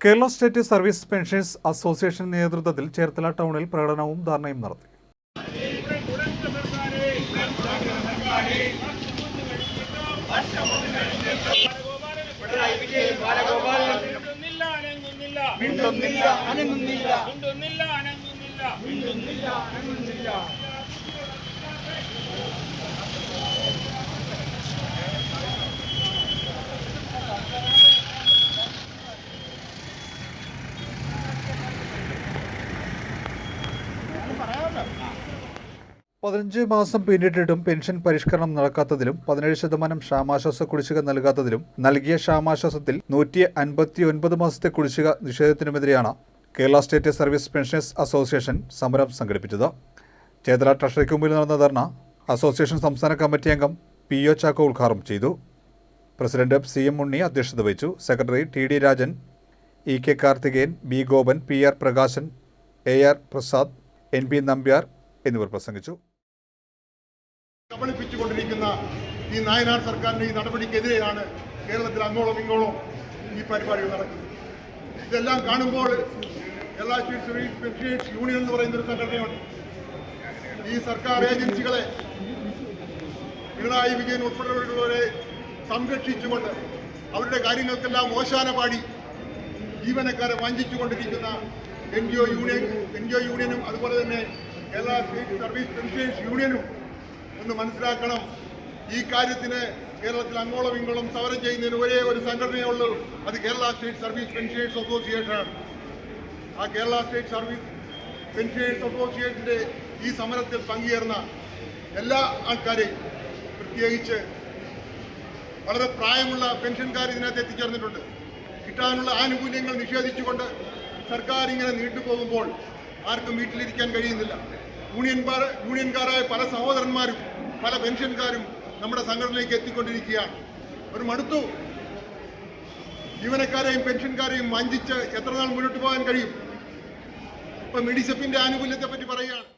Kerala state service pensions association നേതൃത്വത്തിൽ ചേർത്തല ടൗണിൽ പ്രകടനവും ധർണയും നടത്തി. മിണ്ടുന്നില്ല അനങ്ങുന്നില്ല. മിണ്ടുന്നില്ല അനങ്ങുന്നില്ല. മിണ്ടുന്നില്ല അനങ്ങുന്നില്ല. പതിനഞ്ച് മാസം പിന്നിട്ടിട്ടും പെൻഷൻ പരിഷ്കരണം നടക്കാത്തതിലും പതിനേഴ് ശതമാനം ക്ഷാമാശ്വാസ കുടിശ്ശിക നൽകാത്തതിലും നൽകിയ ക്ഷാമാശ്വാസത്തിൽ നൂറ്റി അൻപത്തി ഒൻപത് മാസത്തെ കുടിശ്ശിക നിഷേധത്തിനുമെതിരെയാണ് Kerala state service pensioners association സമരം സംഘടിപ്പിച്ചത്. ചേതല ട്രഷറിക്ക് മുമ്പിൽ നടന്ന ധർണ അസോസിയേഷൻ സംസ്ഥാന കമ്മിറ്റി അംഗം പി ഒ ചാക്കോ ഉദ്ഘാടനം ചെയ്തു. പ്രസിഡന്റ് സി എം ഉണ്ണി അധ്യക്ഷത വഹിച്ചു. Secretary T D Rajan E K Karthikeyan B Gopan P R Prakashan A R Prasad N P Nambiar എന്നിവർ പ്രസംഗിച്ചു. കബളിപ്പിച്ചുകൊണ്ടിരിക്കുന്ന ഈ നായനാർ സർക്കാരിന്റെ ഈ നടപടിക്കെതിരെയാണ് കേരളത്തിൽ അങ്ങോളം ഇങ്ങോളം ഈ പരിപാടികൾ നടക്കുന്നത്. ഇതെല്ലാം കാണുമ്പോൾ എല്ലാ യൂണിയൻ എന്ന് പറയുന്ന ഒരു സംഘടനയുണ്ട്. ഈ സർക്കാർ ഏജൻസികളെ പിണറായി വിജയൻ ഉൾപ്പെടെയുള്ളവരെ സംരക്ഷിച്ചുകൊണ്ട് അവരുടെ കാര്യങ്ങൾക്കെല്ലാം ഓശാന പാടി ജീവനക്കാരെ വഞ്ചിച്ചുകൊണ്ടിരിക്കുന്ന N G O union N G O യൂണിയനും അതുപോലെ തന്നെ കേരള സർവീസ് പെൻഷനേഴ്സ് യൂണിയനും ഒന്ന് മനസ്സിലാക്കണം. ഈ കാര്യത്തിന് കേരളത്തിൽ അങ്ങോളം ഇങ്ങോളം സമരം ചെയ്യുന്നതിന് ഒരേ ഒരു സംഘടനയേ ഉള്ളൂ. അത് Kerala state service pensioners association ആണ് ആ കേരള സ്റ്റേറ്റ് സർവീസ് പെൻഷനേഴ്സ് അസോസിയേഷന്റെ ഈ സമരത്തിൽ പങ്കുചേർന്ന എല്ലാ ആൾക്കാരെയും പ്രത്യേകിച്ച് വളരെ പ്രായമുള്ള പെൻഷൻകാർ ഇതിനകത്ത് എത്തിച്ചേർന്നിട്ടുണ്ട്. കിട്ടാനുള്ള ആനുകൂല്യങ്ങൾ നിഷേധിച്ചുകൊണ്ട് സർക്കാർ ഇങ്ങനെ നീണ്ടുപോകുമ്പോൾ ആർക്കും വീട്ടിലിരിക്കാൻ കഴിയുന്നില്ല. യൂണിയൻ യൂണിയൻകാരായ പല സഹോദരന്മാരും പല പെൻഷൻകാരും നമ്മുടെ സംഘടനയിലേക്ക് എത്തിക്കൊണ്ടിരിക്കുകയാണ്. ഒരു മടുത്തു. ജീവനക്കാരെയും പെൻഷൻകാരെയും വഞ്ചിച്ച് എത്ര നാൾ മുന്നോട്ട് പോകാൻ കഴിയും? ഇപ്പൊ മെഡിസപ്പിന്റെ ആനുകൂല്യത്തെ പറ്റി പറയുകയാണ്.